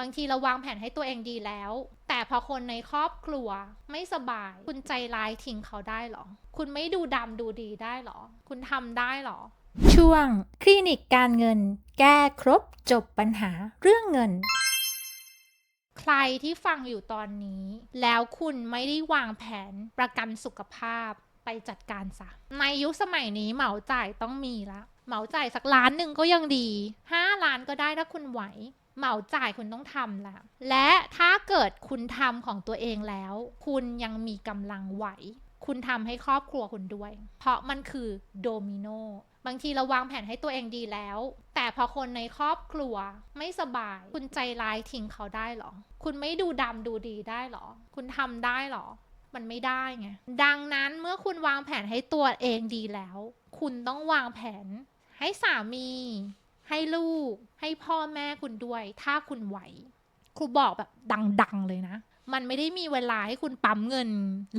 บางทีเราวางแผนให้ตัวเองดีแล้ว แต่พอคนในครอบครัวไม่สบาย คุณใจร้ายทิ้งเขาได้เหรอ คุณไม่ดูดำดูดีได้เหรอ คุณทำได้เหรอ ช่วง คลินิกการเงิน แก้ครบจบปัญหาเรื่องเงิน ใครที่ฟังอยู่ตอนนี้ แล้วคุณไม่ได้วางแผนประกันสุขภาพไปจัดการซะ ในยุคสมัยนี้เหมาจ่ายต้องมีละ เหมาจ่ายสักล้านหนึ่งก็ยังดี 5 ล้านก็ได้ถ้าคุณไหว เหมาจ่ายคุณต้องทำละและถ้าเกิดคุณทำของตัวเองแล้ว คุณยังมีกำลังไหว คุณทำให้ครอบครัวคุณด้วย เพราะมันคือโดมิโนบางทีเราวางแผนให้ตัวเองดีแล้ว แต่พอคนในครอบครัวไม่สบาย คุณใจร้ายทิ้งเขาได้หรอ คุณไม่ดูดำดูดีได้หรอ คุณทำได้หรอ มันไม่ได้ไง ดังนั้นเมื่อคุณวางแผนให้ตัวเองดีแล้ว คุณต้องวางแผนให้สามี ให้ลูก ให้พ่อแม่คุณด้วย ถ้าคุณไหว ครูบอกแบบดัง ๆ เลยนะ มันไม่ได้มีเวลาให้คุณปั๊มเงิน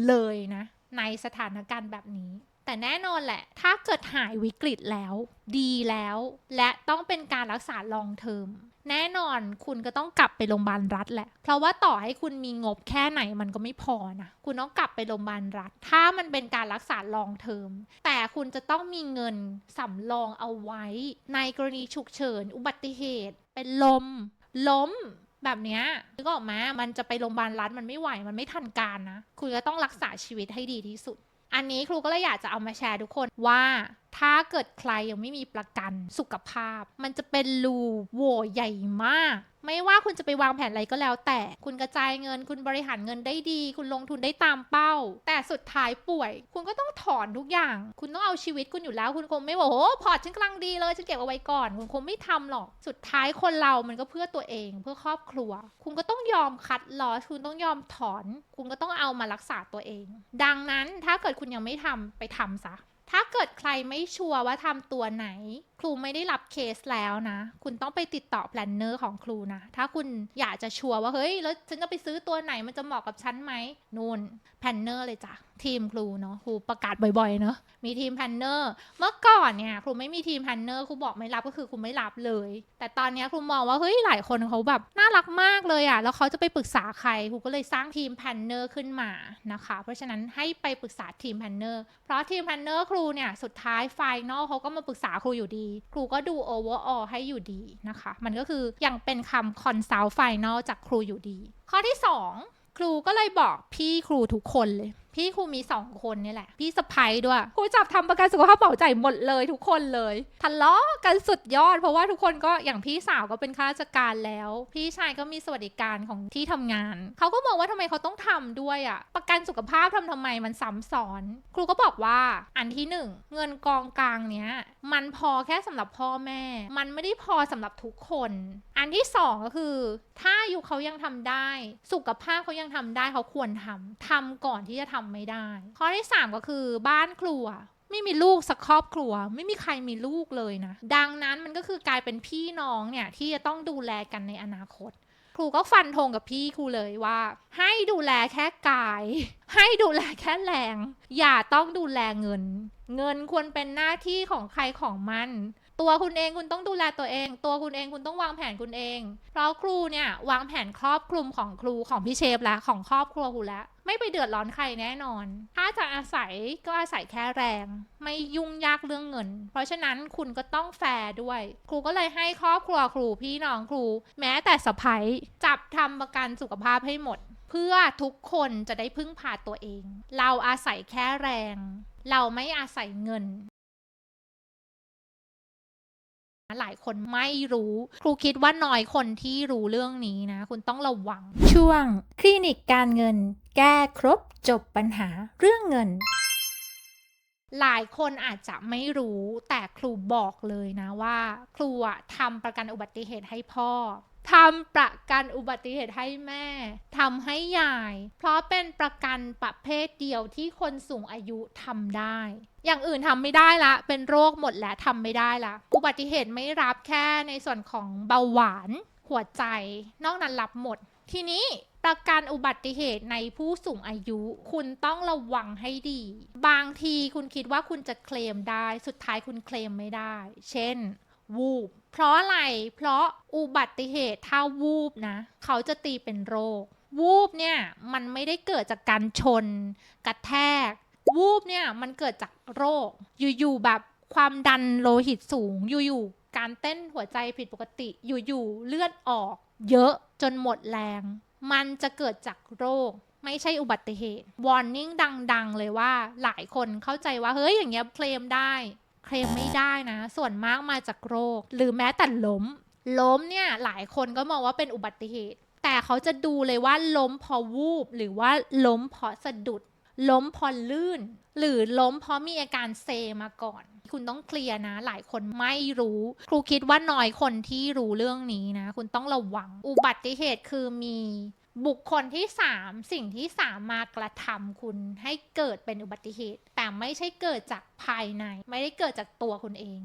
เลยนะ ในสถานการณ์แบบนี้ แต่แน่นอนแหละ ถ้าเกิดหายวิกฤตแล้ว ดีแล้ว และต้องเป็นการรักษาลองเทอม แน่นอนคุณก็ต้องกลับไปโรงพยาบาลรัฐแหละ เพราะว่าต่อให้คุณมีงบแค่ไหนมันก็ไม่พอนะ คุณต้องกลับไปโรงพยาบาลรัฐ ถ้ามันเป็นการรักษาลองเทอม แต่คุณจะต้องมีเงินสำรองเอาไว้ ในกรณีฉุกเฉิน อุบัติเหตุ เป็นลม ล้มแบบเนี้ยนึกออกไหมมันจะไปโรงพยาบาลรัฐมันไม่ไหว มันไม่ทันการนะ คุณก็ต้องรักษาชีวิตให้ดีที่สุด อันนี้ครูก็เลยอยากจะเอามาแชร์ทุกคนว่า ถ้าเกิดใครยังไม่มีประกันสุขภาพ มันจะเป็นรูโหว่ใหญ่มาก ไม่ว่าคุณจะไปวางแผนอะไรก็แล้ว แต่คุณกระจายเงิน คุณบริหารเงินได้ดี คุณลงทุนได้ตามเป้า แต่สุดท้ายป่วย คุณก็ต้องถอนทุกอย่าง คุณต้องเอาชีวิตคุณอยู่แล้ว คุณคงไม่บอกโอ้พอร์ตฉันกำลังดีเลย ฉันเก็บเอาไว้ก่อน คุณคงไม่ทำหรอก สุดท้ายคนเรามันก็เพื่อตัวเอง เพื่อครอบครัว คุณก็ต้องยอมคัดลอสคุณต้องยอมถอน คุณก็ต้องเอามารักษาตัวเอง ดังนั้นถ้าเกิดคุณยังไม่ทำไปทำซะ ถ้าเกิดใครไม่ชัวร์ว่าทำตัวไหน ครูไม่ได้รับเคสแล้วนะ คุณต้องไปติดต่อแพลนเนอร์ของครูนะ ถ้าคุณอยากจะชัวร์ว่าเฮ้ย แล้วฉันจะไปซื้อตัวไหนมันจะเหมาะกับฉันไหมนู่นแพลนเนอร์เลยจ้ะทีมครูเนาะครูประกาศบ่อยๆเนาะมีทีมแพนเนอร์เมื่อก่อนเนี่ยครูไม่มีทีมแพนเนอร์ครูบอกไม่รับก็คือครูไม่รับเลย แต่ตอนนี้ครูมองว่าเฮ้ยหลายคนเขาแบบน่ารักมากเลยอะ่ะแล้วเขาจะไปปรึกษาใครครูก็เลยสร้างทีมแพนเนอร์ขึ้นมานะคะ เพราะฉะนั้นให้ไปปรึกษาทีมแพนเนอร์เพราะทีมแพนเนอร์ครูเนี่ยสุดท้ายไฟนอลเขาก็มาปรึกษาครูอยู่ดี ครูก็ดูโอเวอร์ออให้อยู่ดีนะคะ มันก็คือยังเป็นคำคอนซัลท์ไฟนอลจากครูอยู่ดี ข้อที่ 2 ครูก็เลยบอกพี่ครูทุกคนเลย พี่ครูมีสองคนนี่แหละ พี่สะพ้ยด้วยครูจับทำประกันสุขภาพเหมาจ่ายหมดเลยทุกคนเลยทะเลาะกันสุดยอด เพราะว่าทุกคนก็อย่างพี่สาวก็เป็นข้าราชการแล้ว พี่ชายก็มีสวัสดิการของที่ทำงาน เขาก็บอกว่าทำไมเขาต้องทำด้วยอะ่ะ ประกันสุขภาพทำทำไมมันซ้ำซ้อน ครูก็บอกว่าอันที่หนึ่งเงินกองกลางเนี้ยมันพอแค่สำหรับพ่อแม่ มันไม่ได้พอสำหรับทุกคน อันที่สองก็คือ ถ้าอายุเขายังทำได้ สุขภาพเขายังทำได้เขาควรทำทำก่อนที่จะทำไม่ได้ ข้อที่สามก็คือบ้านครัวไม่มีลูกสักครอบครัว ไม่มีใครมีลูกเลยนะ ดังนั้นมันก็คือกลายเป็นพี่น้องเนี่ย ที่จะต้องดูแลกันในอนาคต ครูก็ฟันธงกับพี่ครูเลยว่า ให้ดูแลแค่กาย ให้ดูแลแค่แรง อย่าต้องดูแลเงิน เงินควรเป็นหน้าที่ของใครของมัน ตัวคุณเองคุณต้องดูแลตัวเอง ตัวคุณเองคุณต้องวางแผนคุณเอง เพราะครูเนี่ยวางแผนครอบคลุมของครูของพี่เชฟและของครอบครัวครูแล้ว ไม่ไปเดือดร้อนใครแน่นอน ถ้าจะอาศัยก็อาศัยแค่แรง ไม่ยุ่งยากเรื่องเงิน เพราะฉะนั้นคุณก็ต้องแฟร์ด้วย ครูก็เลยให้ครอบครัวครูพี่น้องครู แม้แต่สะพ้ยจับทำประกันสุขภาพให้หมด เพื่อทุกคนจะได้พึ่งพาตัวเอง เราอาศัยแค่แรง เราไม่อาศัยเงิน หลายคนไม่รู้ ครูคิดว่าน้อยคนที่รู้เรื่องนี้นะ คุณต้องระวัง ช่วง คลินิกการเงิน แก้ครบจบปัญหาเรื่องเงิน หลายคนอาจจะไม่รู้แต่ครูบอกเลยนะว่า ครูอะทำประกันอุบัติเหตุให้พ่อ ทำประกันอุบัติเหตุให้แม่ทำให้ยาย เพราะเป็นประกันประเภทเดียวที่คนสูงอายุทำได้ อย่างอื่นทำไม่ได้ละ เป็นโรคหมดแล้วทำไม่ได้ละ อุบัติเหตุไม่รับแค่ในส่วนของเบาหวาน หัวใจ นอกนั้นรับหมด ทีนี้ประกันอุบัติเหตุในผู้สูงอายุ คุณต้องระวังให้ดี บางทีคุณคิดว่าคุณจะเคลมได้ สุดท้ายคุณเคลมไม่ได้ เช่น วูบ เพราะอะไร เพราะอุบัติเหตุถ้าวูบนะ เขาจะตีเป็นโรค วูบเนี่ย มันไม่ได้เกิดจากการชน กระแทก วูบเนี่ย มันเกิดจากโรค อยู่ๆแบบความดันโลหิตสูง อยู่ๆการเต้นหัวใจผิดปกติ อยู่ๆเลือดออก เยอะจนหมดแรง มันจะเกิดจากโรคไม่ใช่อุบัติเหตุ วอร์นิ่งดัง ๆ เลยว่าหลายคนเข้าใจว่า เฮ้ย อย่างเงี้ยเคลมได้ เคลมไม่ได้นะ ส่วนมากมาจากโรค หรือแม้แต่ล้ม ล้มเนี่ยหลายคนก็มองว่าเป็นอุบัติเหตุ แต่เขาจะดูเลยว่าล้มเพอวูบ หรือว่าล้มเพราะสะดุด ล้มเพอลื่น หรือล้มเพราะมีอาการเซมาก่อน คุณต้องเคลียร์นะ หลายคนไม่รู้ ครูคิดว่าน้อยคนที่รู้เรื่องนี้นะ คุณต้องระวัง อุบัติเหตุคือมี บุคคลที่3สิ่งที่สามมากระทำคุณให้เกิดเป็นอุบัติเหตุ แต่ไม่ใช่เกิดจากภายใน ไม่ได้เกิดจากตัวคุณเอง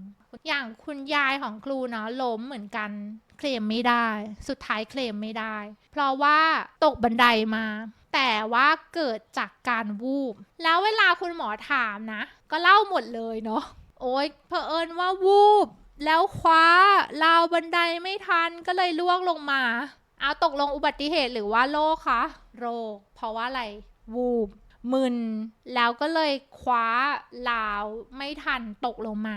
อย่างคุณยายของครูเนาะล้มเหมือนกันเคลมไม่ได้ สุดท้ายเคลมไม่ได้ เพราะว่าตกบันไดมา แต่ว่าเกิดจากการวูบ แล้วเวลาคุณหมอถามนะ ก็เล่าหมดเลยเนาะโอ๊ยเผอิญว่าวูบ แล้วคว้าราวบันไดไม่ทันก็เลยล่วงลงมา เอาตกลงอุบัติเหตุหรือว่าโรคคะโรค เพราะว่าอะไร วูบมึน แล้วก็เลยคว้าราวไม่ทันตกลงมา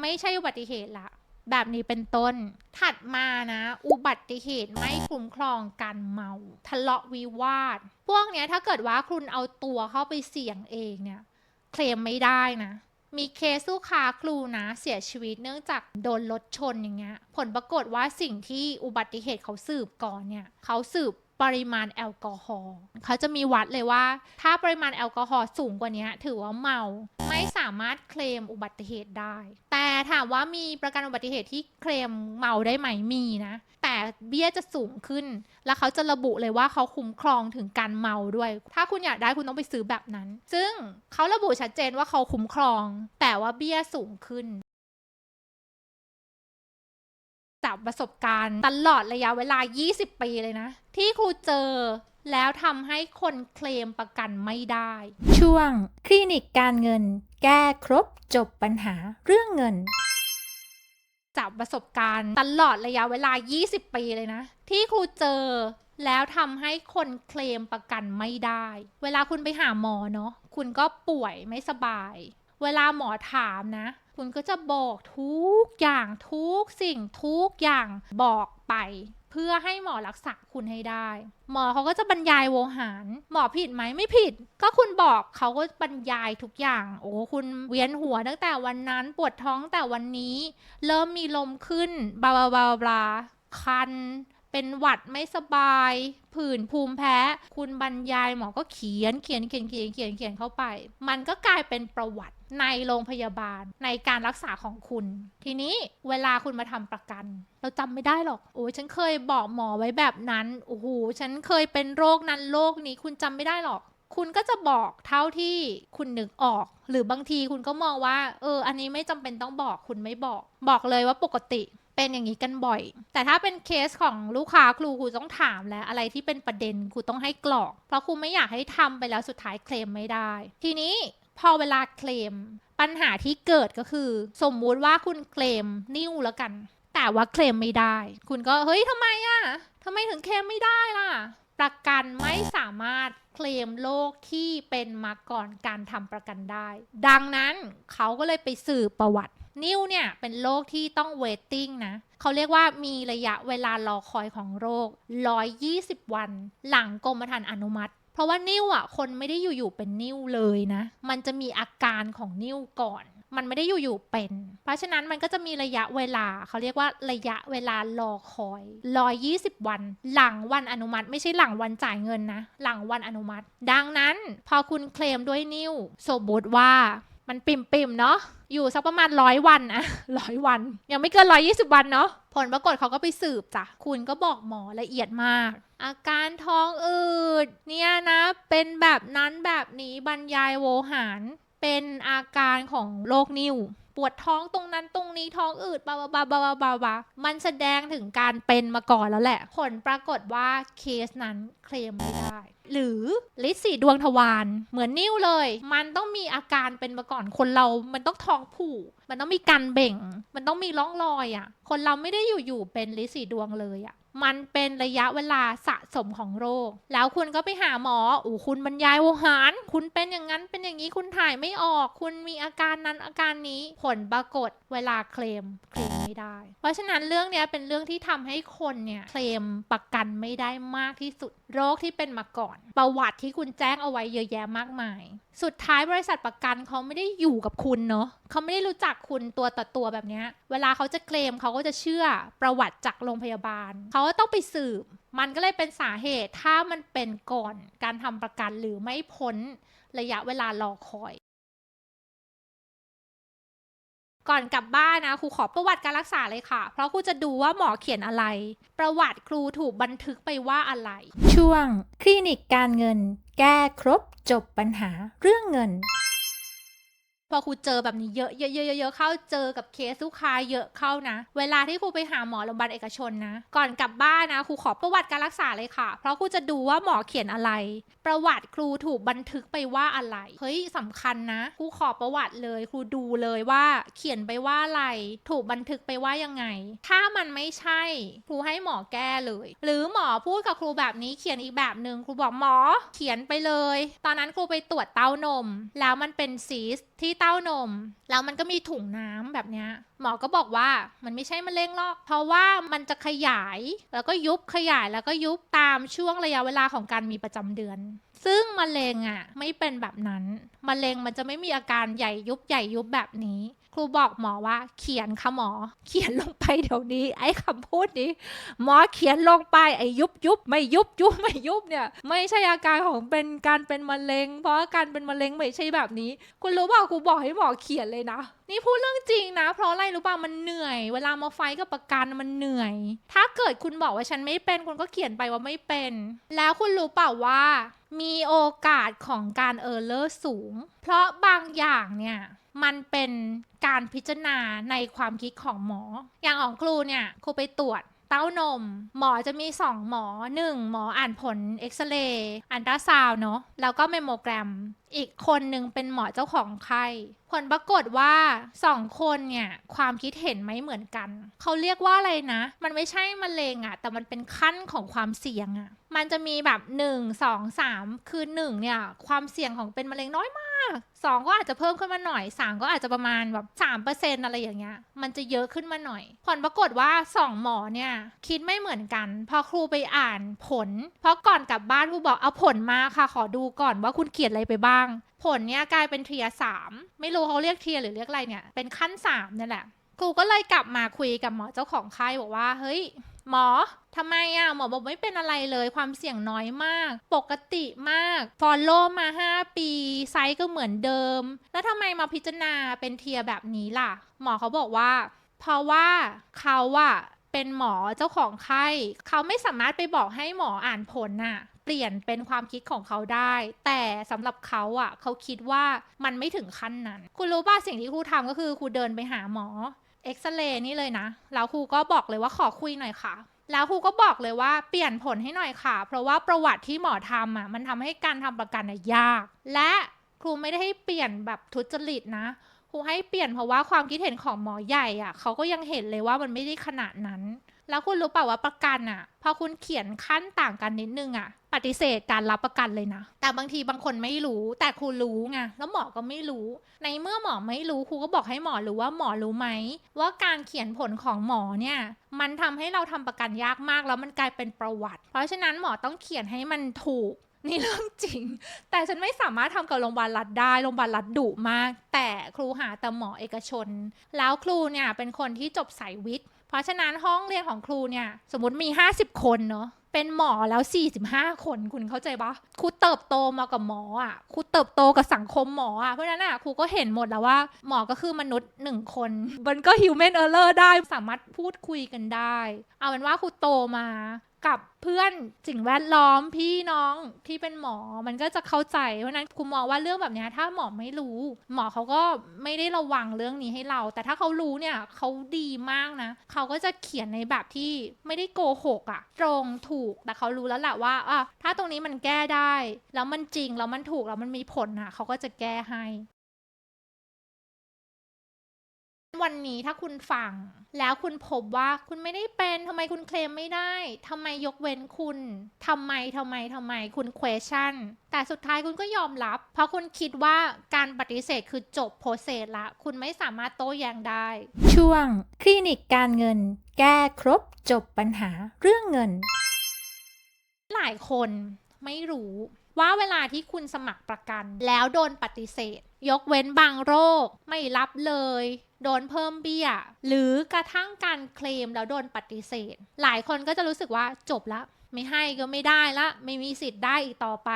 ไม่ใช่อุบัติเหตุละ แบบนี้เป็นต้น ถัดมานะ อุบัติเหตุไม่คุ้มครองการเมา ทะเลาะวิวาท พวกเนี้ยถ้าเกิดว่าคุณเอาตัวเข้าไปเสี่ยงเองเนี่ย เคลมไม่ได้นะ มีเคสลูกค้าครูนะเสียชีวิตเนื่องจากโดนรถชนอย่างเงี้ย ผลปรากฏว่าสิ่งที่อุบัติเหตุเขาสืบก่อนเนี่ยเขาสืบปริมาณแอลกอฮอล์เขาจะมีวัดเลยว่า ถ้าปริมาณแอลกอฮอล์สูงกว่านี้ถือว่าเมา ไม่สามารถเคลมอุบัติเหตุได้ แต่ ถามว่ามีประกันอุบัติเหตุที่เคลมเมาได้ไหมมีนะ แต่เบี้ยจะสูงขึ้น แล้วเขาจะระบุเลยว่าเขาคุ้มครองถึงการเมาด้วย ถ้าคุณอยากได้คุณต้องไปซื้อแบบนั้น ซึ่งเขาระบุชัดเจนว่าเขาคุ้มครอง แต่ว่าเบี้ยสูงขึ้นจากประสบการณ์ตลอดระยะเวลา 20 ปีเลยนะ ที่ครูเจอ แล้วทำให้คนเคลมประกันไม่ได้ ช่วง คลินิกการเงิน แก้ครบจบปัญหาเรื่องเงิน จากประสบการณ์ตลอดระยะเวลา 20 ปีเลยนะ ที่ครูเจอแล้วทำให้คนเคลมประกันไม่ได้ เวลาคุณไปหาหมอเนาะคุณก็ป่วยไม่สบาย เวลาหมอถามนะ คุณก็จะบอกทุกอย่างทุกสิ่งทุกอย่างบอกไปเพื่อให้หมอรักษาคุณให้ได้ หมอเขาก็จะบรรยายโวหาร หมอผิดไหมไม่ผิด ก็คุณบอกเขาก็บรรยายทุกอย่าง โอ้คุณเวียนหัวตั้งแต่วันนั้นปวดท้องแต่วันนี้ เริ่มมีลมขึ้นบลาบลาบลาบลาคัน เป็นหวัดไม่สบาย ผื่นภูมิแพ้ คุณบรรยายหมอก็เขียนเขียนเขียนเขียนเขียนเขียนเข้าไป มันก็กลายเป็นประวัติในโรงพยาบาลในการรักษาของคุณ ทีนี้เวลาคุณมาทำประกัน เราจำไม่ได้หรอกโอ้ยฉันเคยบอกหมอไว้แบบนั้นโอ้โหฉันเคยเป็นโรคนั้นโรคนี้คุณจำไม่ได้หรอกคุณก็จะบอกเท่าที่คุณนึกออก หรือบางทีคุณก็มองว่า เออ อันนี้ไม่จำเป็นต้องบอกคุณไม่บอก บอกเลยว่าปกติ เป็นอย่างนี้กันบ่อย แต่ถ้าเป็นเคสของลูกค้าครูครูต้องถามแล้วอะไรที่เป็นประเด็นครูต้องให้กรอก เพราะครูไม่อยากให้ทำไปแล้วสุดท้ายเคลมไม่ได้ ทีนี้พอเวลาเคลม ปัญหาที่เกิดก็คือ สมมุติว่าคุณเคลมนิ้วแล้วกัน แต่ว่าเคลมไม่ได้ คุณก็เฮ้ยทำไมอะทำไมถึงเคลมไม่ได้ล่ะ ประกันไม่สามารถเคลมโรคที่เป็นมาก่อนการทำประกันได้ ดังนั้นเขาก็เลยไปสืบประวัติ นิ้วเนี่ยเป็นโรคที่ต้องเวทติ้งนะเขาเรียกว่ามีระยะเวลารอคอยของโรค 120 วัน หลังกรมธรรม์อนุมัติ เพราะว่านิ้วอะคนไม่ได้อยู่ๆเป็นนิ้วเลยนะ มันจะมีอาการของนิ้วก่อน มันไม่ได้อยู่ๆเป็น เพราะฉะนั้นมันก็จะมีระยะเวลาเขาเรียกว่าระยะเวลารอคอย 120 วัน หลังวันอนุมัติ ไม่ใช่หลังวันจ่ายเงินนะ หลังวันอนุมัติ ดังนั้นพอคุณเคลมด้วยนิ้วสมมติว่า มันปิ่มๆเนาะอยู่สักประมาณร้อยวันอะร้อยวัน ยังไม่เกินร้อยี่สิบวันเนาะผลปรากฏเขาก็ไปสืบจ้ะคุณก็บอกหมอละเอียดมาก อาการท้องอืดเนี่ยนะเป็นแบบนั้นแบบนี้บรรยายโวหาร เป็นอาการของโรคนิ่ว ปวดท้องตรงนั้นตรงนี้ท้องอืดบาบาบาบาบาบาบามันแสดงถึงการเป็นมาก่อนแล้วแหละ ผลปรากฏว่าเคสนั้นเคลมไม่ได้ หรือลิสีดวงทวารเหมือนนิ่วเลย มันต้องมีอาการเป็นมาก่อนคนเรา มันต้องท้องผูกมันต้องมีการเบ่ง มันต้องมีร่องรอยอะ่ะ คนเราไม่ได้อยู่ๆเป็นลิสีดวงเลยอะ่ะ มันเป็นระยะเวลาสะสมของโรค แล้วคุณก็ไปหาหมออูคุณบรรยายโวหาร คุณเป็นอย่างนั้นเป็นอย่างนี้คุณถ่ายไม่ออก คุณมีอาการนั้นอาการนี้ผลปรากฏเวลาเคลมเคลมไม่ได้ เพราะฉะนั้นเรื่องเนี้ยเป็นเรื่องที่ทำให้คนเนี่ยเคลมประกันไม่ได้มากที่สุด โรคที่เป็นมาก่อน ประวัติที่คุณแจ้งเอาไว้เยอะแยะมากมาย สุดท้ายบริษัทประกันเขาไม่ได้อยู่กับคุณเนาะเขาไม่ได้รู้จักคุณตัวต่อตัวแบบนี้ เวลาเขาจะเคลมเขาก็จะเชื่อประวัติจากโรงพยาบาล เขาก็ต้องไปสืบ มันก็เลยเป็นสาเหตุถ้ามันเป็นก่อนการทำประกันหรือไม่พ้นระยะเวลารอคอย ก่อนกลับบ้านนะครูขอประวัติการรักษาเลยค่ะ เพราะครูจะดูว่าหมอเขียนอะไร ประวัติครูถูกบันทึกไปว่าอะไร ช่วง คลินิกการเงิน แก้ครบจบปัญหาเรื่องเงิน พอครูเจอแบบนี้เยอะเยอะเยอะเยอะเข้าเจอกับเคสลูกค้าเยอะเข้านะ เวลาที่ครูไปหาหมอโรงพยาบาลเอกชนนะ ก่อนกลับบ้านนะครูขอประวัติการรักษาเลยค่ะ เพราะครูจะดูว่าหมอเขียนอะไร ประวัติครูถูกบันทึกไปว่าอะไรเฮ้ยสำคัญนะครูขอประวัติเลย ครูดูเลยว่าเขียนไปว่าอะไร ถูกบันทึกไปว่ายังไง ถ้ามันไม่ใช่ครูให้หมอแก้เลย หรือหมอพูดกับครูแบบนี้เขียนอีกแบบหนึ่งครูบอกหมอเขียนไปเลย ตอนนั้นครูไปตรวจเต้านม แล้วมันเป็นซีสที่เต้านม แล้วมันก็มีถุงน้ำแบบนี้หมอก็บอกว่ามันไม่ใช่มะเร็งหรอก เพราะว่ามันจะขยายแล้วก็ยุบขยายแล้วก็ยุบตามช่วงระยะเวลาของการมีประจำเดือน ซึ่งมะเร็งอะไม่เป็นแบบนั้นมะเร็งมันจะไม่มีอาการใหญ่ยุบใหญ่ยุบแบบนี้ ครูบอกหมอว่าเขียนค่ะหมอ เขียนลงไปเดี๋ยวนี้ ไอ้คำพูดนี้ หมอเขียนลงไปไอ้ยุบยุบไม่ยุบยุบไม่ยุบเนี่ยไม่ใช่อาการของเป็นการเป็นมะเร็ง เพราะการเป็นมะเร็งไม่ใช่แบบนี้ คุณรู้เปล่าครูบอกให้หมอเขียนเลยนะ นี่พูดเรื่องจริงนะ เพราะอะไรรู้ป่ะมันเหนื่อย เวลามาไฟกับประกันมันเหนื่อย ถ้าเกิดคุณบอกว่าฉันไม่เป็น คุณก็เขียนไปว่าไม่เป็น แล้วคุณรู้เปล่าว่า มีโอกาสของการเออร์เลอร์สูง เพราะบางอย่างเนี่ยมันเป็นการพิจารณาในความคิดของหมอ อย่างของครูเนี่ยครูไปตรวจ เต้านม หมอจะมี 2 หมอ 1 หมออ่านผลเอ็กซเรย์อันตราซาวเนาะแล้วก็เมมโมแกรม อีกคนหนึ่งเป็นหมอเจ้าของไข้ผลปรากฏว่า 2 คนเนี่ยความคิดเห็นไม่เหมือนกัน เขาเรียกว่าอะไรนะ มันไม่ใช่มะเร็งอะแต่มันเป็นขั้นของความเสี่ยงอะมันจะมีแบบ 1 2 3 คือ1เนี่ยความเสี่ยงของเป็นมะเร็งน้อยมาก2ก็อาจจะเพิ่มขึ้นมาหน่อย3ก็อาจจะประมาณแบบ3%อร์เซ็นอะไรอย่างเงี้ย มันจะเยอะขึ้นมาหน่อย ผลปรากฏว่า2หมอเนี่ย คิดไม่เหมือนกัน พอครูไปอ่านผล เพราะก่อนกลับบ้านครูบอกเอาผลมาค่ะ ขอดูก่อนว่าคุณเขียนอะไรไปบ้าง ผลเนี่ยกลายเป็นเทียสามไม่รู้เขาเรียกเทียหรือเรียกอะไรเนี่ย เป็นขั้นสามนี่แหละครูก็เลยกลับมาคุยกับหมอเจ้าของไข้บอกว่าเฮ้ย หมอทำไมอะหมอบอกไม่เป็นอะไรเลยความเสี่ยงน้อยมาก ปกติมาก ฟอลโล่มา 5 ปี ไซส์ก็เหมือนเดิม แล้วทำไมมาพิจารณาเป็นเทียแบบนี้ล่ะ หมอเขาบอกว่า เพราะว่าเขาอะเป็นหมอเจ้าของไข้เขาไม่สามารถไปบอกให้หมออ่านผลน่ะ เปลี่ยนเป็นความคิดของเขาได้ แต่สำหรับเขาอะเขาคิดว่ามันไม่ถึงขั้นนั้น คุณรู้ป่ะสิ่งที่ครูทำก็คือครูเดินไปหาหมอ เอ็กซเรย์นี่เลยนะ แล้วครูก็บอกเลยว่าขอคุยหน่อยค่ะ แล้วครูก็บอกเลยว่าเปลี่ยนผลให้หน่อยค่ะ เพราะว่าประวัติที่หมอทำอะมันทำให้การทำประกันอะยาก และครูไม่ได้ให้เปลี่ยนแบบทุจริตนะครูให้เปลี่ยนเพราะว่าความคิดเห็นของหมอใหญ่อะเขาก็ยังเห็นเลยว่ามันไม่ได้ขนาดนั้น แล้วคุณรู้เปล่าว่าประกันอะพอคุณเขียนขั้นต่างกันนิดนึงอะ ปฏิเสธการรับประกันเลยนะ แต่บางทีบางคนไม่รู้ แต่ครูรู้ไง แล้วหมอก็ไม่รู้ ในเมื่อหมอไม่รู้ครูก็บอกให้หมอรู้ว่าหมอรู้ไหม ว่าการเขียนผลของหมอเนี่ยมันทำให้เราทำประกันยากมากแล้วมันกลายเป็นประวัติ เพราะฉะนั้นหมอต้องเขียนให้มันถูกนี่เรื่องจริง แต่ฉันไม่สามารถทำกับโรงพยาบาลรัฐได้ โรงพยาบาลรัฐดุมาก แต่ครูหาแต่หมอเอกชน แล้วครูเนี่ยเป็นคนที่จบสายวิทย์ ราะฉะนั้นห้องเรียนของครูเนี่ยสมมติมี 50 คนเนาะเป็นหมอแล้ว 45 คนคุณเข้าใจปะครูเติบโตมากับหมออะครูเติบโตกับสังคมหมออะเพราะฉะนั้นอะครูก็เห็นหมดแล้วว่าหมอก็คือมนุษย์หนึ่งคน มันก็ human error ได้สามารถพูดคุยกันได้ เอาเป็นว่าครูโตมา กับเพื่อนสิ่งแวดล้อมพี่น้องที่เป็นหมอมันก็จะเข้าใจเพราะฉะนั้นครูมองว่าเรื่องแบบนี้ถ้าหมอไม่รู้ หมอเขาก็ไม่ได้ระวังเรื่องนี้ให้เรา แต่ถ้าเขารู้เนี่ยเขาดีมากนะเขาก็จะเขียนในแบบที่ไม่ได้โกหกอะตรงถูกแต่เขารู้แล้วแหละว่าอะถ้าตรงนี้มันแก้ได้ แล้วมันจริงแล้วมันถูกแล้วมันมีผลอะเขาก็จะแก้ให้ วันนี้ถ้าคุณฟัง แล้วคุณพบว่าคุณไม่ได้เป็นทำไมคุณเคลมไม่ได้ ทำไมยกเว้นคุณทำไมทำไมทำไมคุณ question แต่สุดท้ายคุณก็ยอมรับ เพราะคุณคิดว่าการปฏิเสธคือจบโปรเซสละ คุณไม่สามารถโต้แย้งได้ ช่วง คลินิกการเงิน แก้ครบจบปัญหาเรื่องเงิน หลายคนไม่รู้ว่าเวลาที่คุณสมัครประกันแล้วโดนปฏิเสธ ยกเว้นบางโรคไม่รับเลย โดนเพิ่มเบี้ย หรือกระทั่งการเคลมแล้วโดนปฏิเสธ หลายคนก็จะรู้สึกว่าจบละไม่ให้ก็ไม่ได้ละ ไม่มีสิทธิ์ได้อีกต่อไป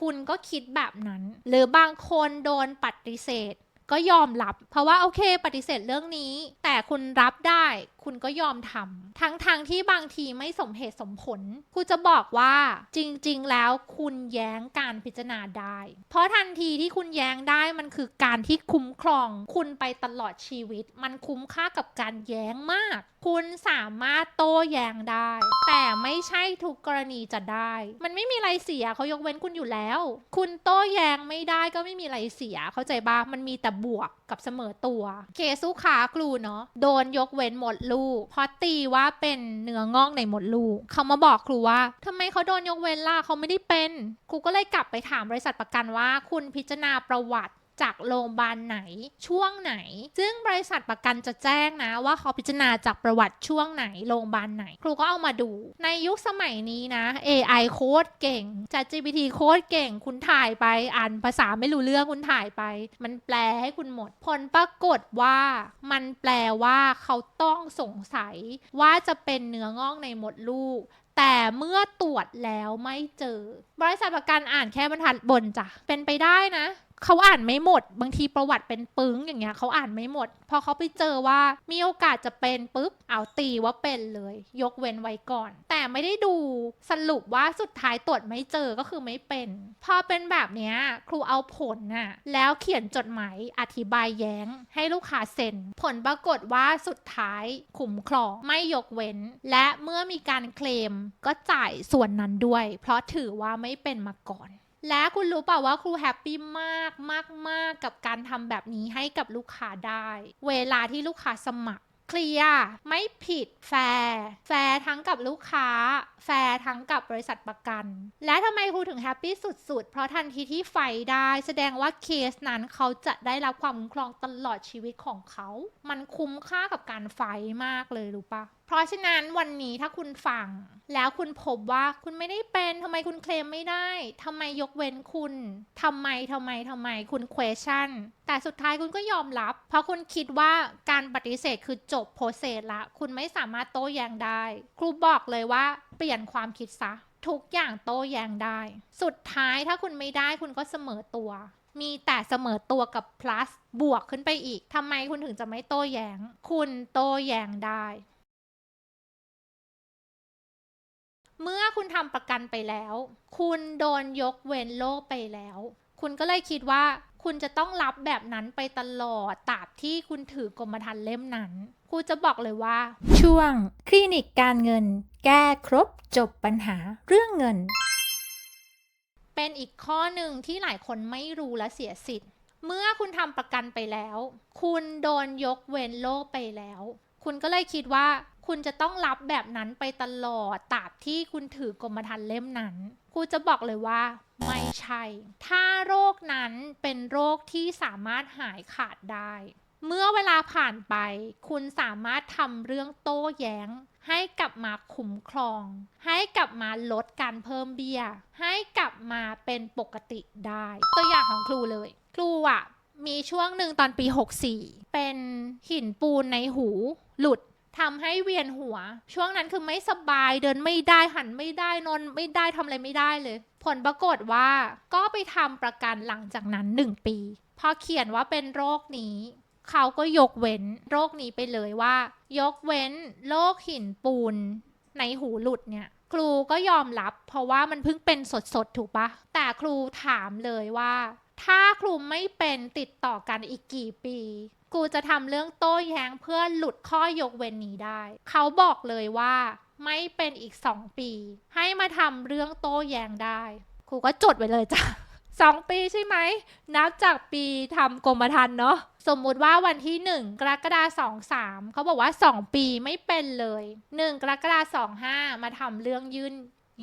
คุณก็คิดแบบนั้น หรือบางคนโดนปฏิเสธ ก็ยอมรับ เพราะว่าโอเค ปฏิเสธเรื่องนี้ แต่คุณรับได้ คุณก็ยอมทำทั้งทางที่บางทีไม่สมเหตุสมผลคุณจะบอกว่าจริง ๆ แล้วคุณแย้งการพิจารณาได้ เพราะทันทีที่คุณแย้งได้มันคือการที่คุ้มครอง คุณไปตลอดชีวิต มันคุ้มค่ากับการแย้งมาก คุณสามารถโต้แย้งได้ แต่ไม่ใช่ทุกกรณีจะได้ มันไม่มีอะไรเสียเขายกเว้นคุณอยู่แล้ว คุณโต้แย้งไม่ได้ก็ไม่มีอะไรเสีย เข้าใจบ้ามันมีแต่บวกกับเสมอตัว เคสลูกค้าครูเนาะโดนยกเว้นหมดลูกเพราะตีว่าเป็นเนื้องอกในหมดลูก เขามาบอกครูว่าทำไมเขาโดนยกเว้นล่ะเขาไม่ได้เป็น ครูก็เลยกลับไปถามบริษัทประกันว่า คุณพิจารณาประวัติ จากโรงพยาบาลไหนช่วงไหน ซึ่งบริษัทประกันจะแจ้งนะว่าเขาพิจารณาจากประวัติช่วงไหนโรงพยาบาลไหน ครูก็เอามาดู ในยุคสมัยนี้นะ AI โคตรเก่งจัด GPT โคตรเก่ง คุณถ่ายไปอ่านภาษาไม่รู้เรื่องคุณถ่ายไป มันแปลให้คุณหมด ผลปรากฏว่ามันแปลว่าเขาต้องสงสัยว่าจะเป็นเนื้องอกในหมดลูกแต่เมื่อตรวจแล้วไม่เจอ บริษัทประกันอ่านแค่บรรทัดบนจ้ะ เป็นไปได้นะ เขาอ่านไม่หมด บางทีประวัติเป็นปึ้งอย่างเงี้ยเขาอ่านไม่หมด พอเขาไปเจอว่ามีโอกาสจะเป็นปุ๊บเอาตีว่าเป็นเลย ยกเว้นไว้ก่อน แต่ไม่ได้ดูสรุปว่าสุดท้ายตรวจไม่เจอก็คือไม่เป็น พอเป็นแบบเนี้ยครูเอาผลน่ะแล้วเขียนจดหมายอธิบายแย้ง ให้ลูกค้าเซ็น ผลปรากฏว่าสุดท้ายคุ้มครองไม่ยกเว้น และเมื่อมีการเคลมก็จ่ายส่วนนั้นด้วย เพราะถือว่าไม่เป็นมาก่อน และคุณรู้เปล่าว่าครูแฮปปี้มากมากมากกับการทำแบบนี้ให้กับลูกค้าได้ เวลาที่ลูกค้าสมัครเคลียร์ไม่ผิดแฟร์แฟร์ทั้งกับลูกค้า แฟร์ทั้งกับบริษัทประกัน และทำไมครูถึงแฮปปี้สุดๆ เพราะทันทีที่ไฟได้ แสดงว่าเคสนั้นเขาจะได้รับความคุ้มครองตลอดชีวิตของเขา มันคุ้มค่ากับการไฟมากเลยรู้ปะ เพราะฉะนั้นวันนี้ถ้าคุณฟัง แล้วคุณพบว่าคุณไม่ได้เป็นทำไมคุณเคลมไม่ได้ทำไมยกเว้นคุณทำไมทำไมทำไมคุณ question แต่สุดท้ายคุณก็ยอมรับ เพราะคุณคิดว่าการปฏิเสธคือจบโปรเซสละ คุณไม่สามารถโต้แย้งได้ ครูบอกเลยว่าเปลี่ยนความคิดซะ ทุกอย่างโต้แย้งได้ สุดท้ายถ้าคุณไม่ได้คุณก็เสมอตัวมีแต่เสมอตัวกับ plus บวกขึ้นไปอีก ทำไมคุณถึงจะไม่โต้แย้ง คุณโต้แย้งได้ เมื่อคุณทำประกันไปแล้ว คุณโดนยกเว้นโลกไปแล้ว คุณก็เลยคิดว่า คุณจะต้องรับแบบนั้นไปตลอดตราบที่คุณถือกรมธรรม์เล่มนั้นครูจะบอกเลยว่า ช่วง คลินิกการเงิน แก้ครบจบปัญหาเรื่องเงิน เป็นอีกข้อหนึ่งที่หลายคนไม่รู้และเสียสิทธิ์ เมื่อคุณทำประกันไปแล้ว คุณโดนยกเว้นโลกไปแล้ว คุณก็เลยคิดว่า คุณจะต้องรับแบบนั้นไปตลอดตราบที่คุณถือกรมธรรม์เล่มนั้นครูจะบอกเลยว่าไม่ใช่ ถ้าโรคนั้นเป็นโรคที่สามารถหายขาดได้ เมื่อเวลาผ่านไป คุณสามารถทำเรื่องโต้แย้ง ให้กลับมาคุ้มครอง ให้กลับมาลดการเพิ่มเบี้ย ให้กลับมาเป็นปกติได้ ตัวอย่างของครูเลย ครูอะมีช่วงหนึ่งตอนปี 64 เป็นหินปูนในหูหลุด ทำให้เวียนหัว ช่วงนั้นคือไม่สบายเดินไม่ได้หันไม่ได้นอนไม่ได้ทำอะไรไม่ได้เลย ผลปรากฏว่าก็ไปทำประกันหลังจากนั้น 1 ปี พอเขียนว่าเป็นโรคนี้ เขาก็ยกเว้นโรคนี้ไปเลยว่า ยกเว้นโรคหินปูนในหูหลุดเนี่ย ครูก็ยอมรับ เพราะว่ามันเพิ่งเป็นสดๆถูกปะแต่ครูถามเลยว่า ถ้าครูไม่เป็นติดต่อกันอีกกี่ปี ครูจะทำเรื่องโต้แย้งเพื่อหลุดข้อยกเว้นนี้ได้ เขาบอกเลยว่า ไม่เป็นอีกสองปี ให้มาทำเรื่องโต้แย้งได้ครูก็จดไว้เลยจ้ะสองปีใช่ไหม นับจากปีทำกรมธรรม์เนาะ สมมุติว่าวันที่ 1 กรกฎาคม23 เขาบอกว่า 2 ปีไม่เป็นเลย 1 กรกฎาคม25 มาทำเรื่องยื่น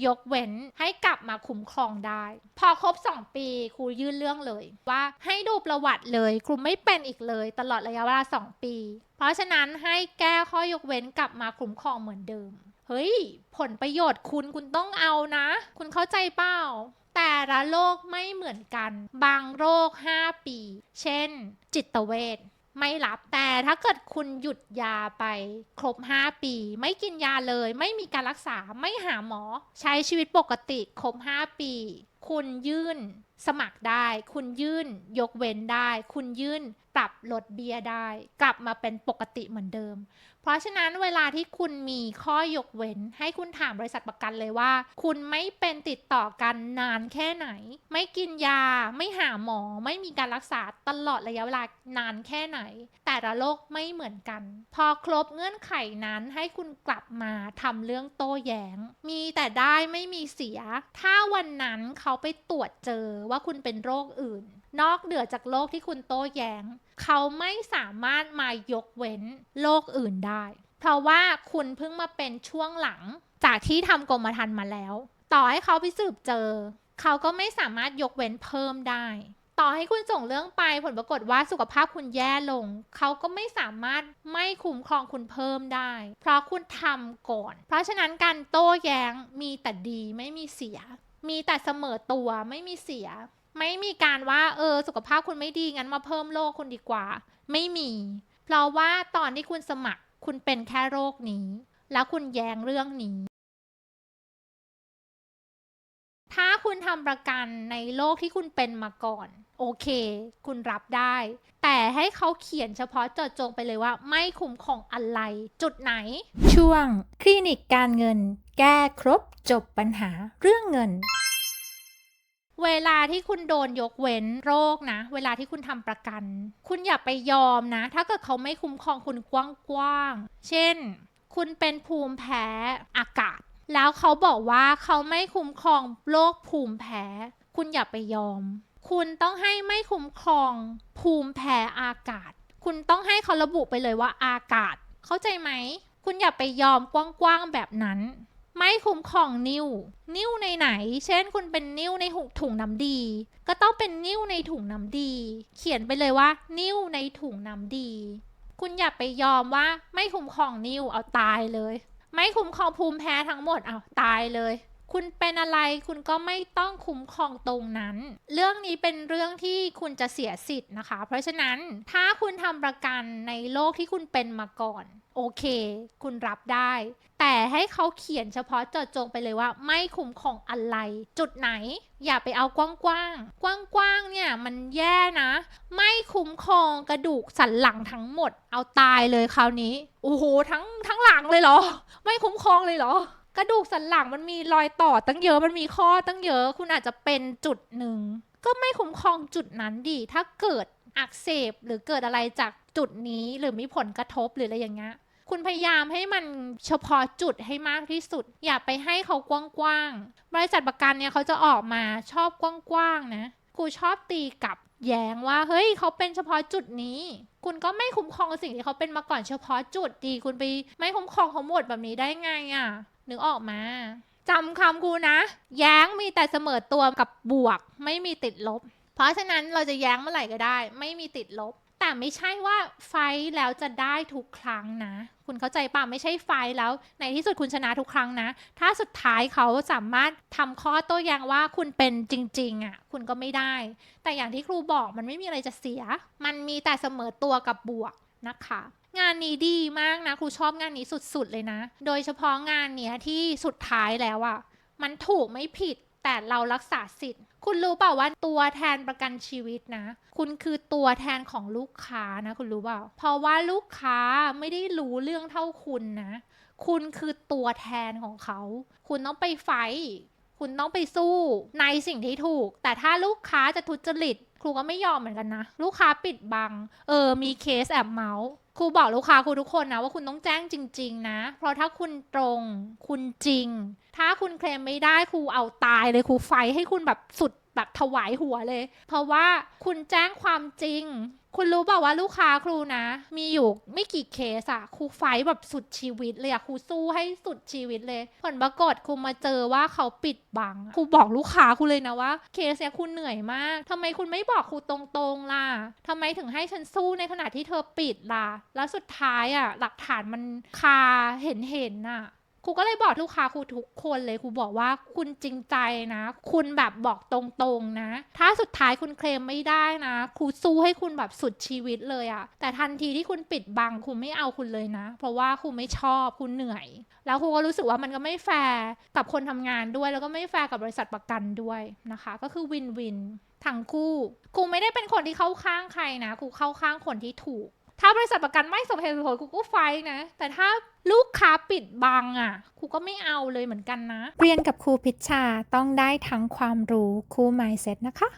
ยกเว้นให้กลับมาคุ้มครองได้ พอครบ 2 ปีครูยื่นเรื่องเลย ว่าให้ดูประวัติเลยครูไม่เป็นอีกเลย ตลอดระยะเวลา 2 ปี เพราะฉะนั้นให้แก้ข้อยกเว้นกลับมาคุ้มครองเหมือนเดิม เฮ้ย ผลประโยชน์คุณคุณต้องเอานะ คุณเข้าใจเปล่าแต่ละโรคไม่เหมือนกัน บางโรค 5 ปี เช่น จิตเวช ไม่รับแต่ถ้าเกิดคุณหยุดยาไปครบ 5 ปี ไม่กินยาเลย ไม่มีการรักษาไม่หาหมอ ใช้ชีวิตปกติครบ 5 ปี คุณยื่นสมัครได้ คุณยื่นยกเว้นได้ คุณยื่นปรับลดเบี้ยได้ กลับมาเป็นปกติเหมือนเดิม เพราะฉะนั้นเวลาที่คุณมีข้อยกเว้น ให้คุณถามบริษัทประกันเลยว่า คุณไม่เป็นติดต่อกันนานแค่ไหน ไม่กินยา ไม่หาหมอ ไม่มีการรักษาตลอดระยะเวลานานแค่ไหน แต่ละโรคไม่เหมือนกัน พอครบเงื่อนไขนั้นให้คุณกลับมาทำเรื่องโต้แย้ง มีแต่ได้ไม่มีเสีย ถ้าวันนั้นเขาไปตรวจเจอว่าคุณเป็นโรคอื่น นอกเหนือจากโรคที่คุณโต้แย้ง เขาไม่สามารถมายกเว้นโรคอื่นได้ เพราะว่าคุณเพิ่งมาเป็นช่วงหลัง จากที่ทำกรมธรรม์มาแล้ว ต่อให้เขาไปสืบเจอ เขาก็ไม่สามารถยกเว้นเพิ่มได้ ต่อให้คุณส่งเรื่องไปผลปรากฏว่าสุขภาพคุณแย่ลง เขาก็ไม่สามารถไม่คุ้มครองคุณเพิ่มได้ เพราะคุณทำก่อน เพราะฉะนั้นการโต้แย้งมีแต่ดีไม่มีเสีย มีแต่เสมอตัวไม่มีเสีย ไม่มีการว่าเออสุขภาพคุณไม่ดีงั้นมาเพิ่มโรคคุณดีกว่า ไม่มี เพราะว่าตอนที่คุณสมัครคุณเป็นแค่โรคนี้ แล้วคุณแย้งเรื่องนี้ ถ้าคุณทำประกันในโรคที่คุณเป็นมาก่อน โอเค คุณรับได้ แต่ให้เขาเขียนเฉพาะเจาะจงไปเลยว่า ไม่คุ้มของอะไร จุดไหน ช่วง คลินิกการเงิน แก้ครบจบปัญหาเรื่องเงิน เวลาที่คุณโดนยกเว้นโรคนะ เวลาที่คุณทำประกัน คุณอย่าไปยอมนะ ถ้าเกิดเขาไม่คุ้มครองคุณกว้างๆ เช่น คุณเป็นภูมิแพ้อากาศ แล้วเขาบอกว่าเขาไม่คุ้มครองโรคภูมิแพ้ คุณอย่าไปยอม คุณต้องให้ไม่คุ้มครองภูมิแพ้อากาศ คุณต้องให้เขาระบุไปเลยว่าอากาศ เข้าใจไหม คุณอย่าไปยอมกว้างๆแบบนั้น ไม่คุ้มครองนิ้ว นิ้วในไหน เช่นคุณเป็นนิ้วในหุถุงน้ำดี ก็ต้องเป็นนิ้วในถุงน้ำดี เขียนไปเลยว่า นิ้วในถุงน้ำดี คุณอย่าไปยอมว่า ไม่คุ้มครองนิ้วเอาตายเลย ไม่คุ้มครองภูมิแพ้ทั้งหมดเอาตายเลย คุณเป็นอะไรคุณก็ไม่ต้องคุ้มครองตรงนั้น เรื่องนี้เป็นเรื่องที่คุณจะเสียสิทธิ์นะคะ เพราะฉะนั้นถ้าคุณทำประกันในโรคที่คุณเป็นมาก่อน โอเค คุณรับได้ แต่ให้เขาเขียนเฉพาะเจาะจงไปเลยว่า ไม่คุ้มครองอะไร จุดไหน อย่าไปเอากว้างๆกว้างๆเนี่ยมันแย่นะ ไม่คุ้มครองกระดูกสันหลังทั้งหมด เอาตายเลยคราวนี้โอ้โหทั้งทั้งหลังเลยเหรอ ไม่คุ้มครองเลยเหรอกระดูกสันหลังมันมีรอยต่อตั้งเยอะมันมีข้อตั้งเยอะ คุณอาจจะเป็นจุดหนึ่งก็ไม่คุ้มครองจุดนั้นดีถ้าเกิดอักเสบหรือเกิดอะไรจากจุดนี้หรือมีผลกระทบหรืออะไรอย่างเงี้ย คุณพยายามให้มันเฉพาะจุดให้มากที่สุด อย่าไปให้เขากว้างๆ บริษัทประกันเนี่ยเขาจะออกมาชอบกว้างๆนะ กูชอบตีกลับแย้งว่าเฮ้ยเขาเป็นเฉพาะจุดนี้ คุณก็ไม่คุ้มครองสิ่งที่เขาเป็นมาก่อนเฉพาะจุดดี คุณไปไม่คุ้มครองเขาหมดแบบนี้ได้ไงอะ่ะนึกออกมาจำคำกูนะ แย้งมีแต่เสมอตัวกับบวก ไม่มีติดลบ เพราะฉะนั้นเราจะแย้งเมื่อไหร่ก็ได้ ไม่มีติดลบ แต่ไม่ใช่ว่าไฟแล้วจะได้ทุกครั้งนะ คุณเข้าใจป่ะไม่ใช่ไฟแล้ว ในที่สุดคุณชนะทุกครั้งนะ ถ้าสุดท้ายเขาสามารถทำข้อโต้แย้งว่าคุณเป็นจริงๆอะคุณก็ไม่ได้ แต่อย่างที่ครูบอกมันไม่มีอะไรจะเสีย มันมีแต่เสมอตัวกับบวกนะคะงานนี้ดีมากนะ ครูชอบงานนี้สุดๆเลยนะ โดยเฉพาะงานเนี้ยที่สุดท้ายแล้วอะ มันถูกไม่ผิด แต่เรารักษาสิทธิ์ คุณรู้เปล่าว่าตัวแทนประกันชีวิตนะ คุณคือตัวแทนของลูกค้านะ คุณรู้เปล่า เพราะว่าลูกค้าไม่ได้รู้เรื่องเท่าคุณนะ คุณคือตัวแทนของเขา คุณต้องไปไฟคุณต้องไปสู้ในสิ่งที่ถูก แต่ถ้าลูกค้าจะทุจริต ครูก็ไม่ยอมเหมือนกันนะ ลูกค้าปิดบัง เออ มีเคสแอบเมาส์ ครูบอกลูกค้าครูทุกคนนะว่าคุณต้องแจ้งจริง ๆ นะ เพราะถ้าคุณตรงคุณจริง ถ้าคุณเคลมไม่ได้ครูเอาตายเลยครูไฟให้คุณแบบสุด แบบถวายหัวเลย เพราะว่าคุณแจ้งความจริง คุณรู้เปล่าว่าลูกค้าครูนะ มีอยู่ไม่กี่เคสอะครูไฟแบบสุดชีวิตเลยอะครูสู้ให้สุดชีวิตเลย ผลปรากฏครูมาเจอว่าเขาปิดบังครูบอกลูกค้าครูเลยนะว่า เคสเนี้ยคุณเหนื่อยมากทำไมคุณไม่บอกครูตรงๆล่ะทำไมถึงให้ฉันสู้ในขณะที่เธอปิดล่ะแล้วสุดท้ายอะหลักฐานมันคาเห็นเห็นๆน่ะ ครูก็เลยบอกลูกค้าครูทุกคนเลยครูบอกว่าคุณจริงใจนะ คุณแบบบอกตรงๆนะ ถ้าสุดท้ายคุณเคลมไม่ได้นะครูสู้ให้คุณแบบสุดชีวิตเลยอะแต่ทันทีที่คุณปิดบังครูไม่เอาคุณเลยนะ เพราะว่าครูไม่ชอบคุณเหนื่อย แล้วครูก็รู้สึกว่ามันก็ไม่แฟร์กับคนทำงานด้วย แล้วก็ไม่แฟร์กับบริษัทประกันด้วยนะคะ ก็คือวินวินทั้งคู่ครูไม่ได้เป็นคนที่เข้าข้างใครนะครูเข้าข้างคนที่ถูก ถ้าบริษัทประกันไม่สมเหตุสมผลกูก็ไฟนะ แต่ถ้าลูกค้าปิดบังอะครูก็ไม่เอาเลยเหมือนกันนะ เรียนกับครูพิชชาต้องได้ทั้งความรู้ครู mindset นะคะ